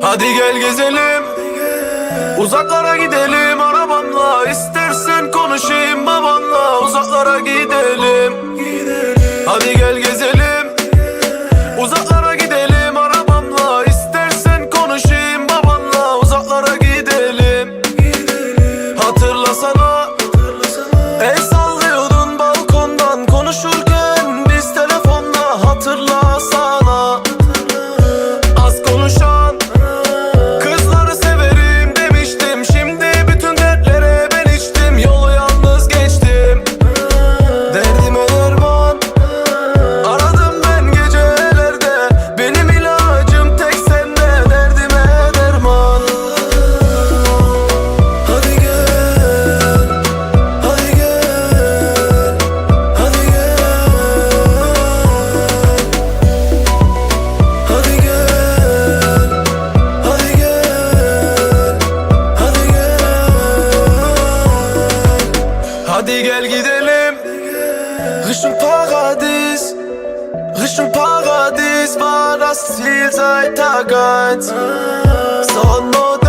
Hadi gel gezelim. Uzaklara gidelim. Arabamla İstersen konuşayım babanla Uzaklara gidelim. Hadi gel gezelim. Uzaklara gidelim. Arabamla İstersen konuşayım babanla Uzaklara gidelim. Hatırlasana. El sallıyordun balkondan Konuşurken. Biz telefonla Hatırlasana Hadi gel gidelim. Richtung Paradies Richtung Paradies war das Ziel seit Tag 1 Sonne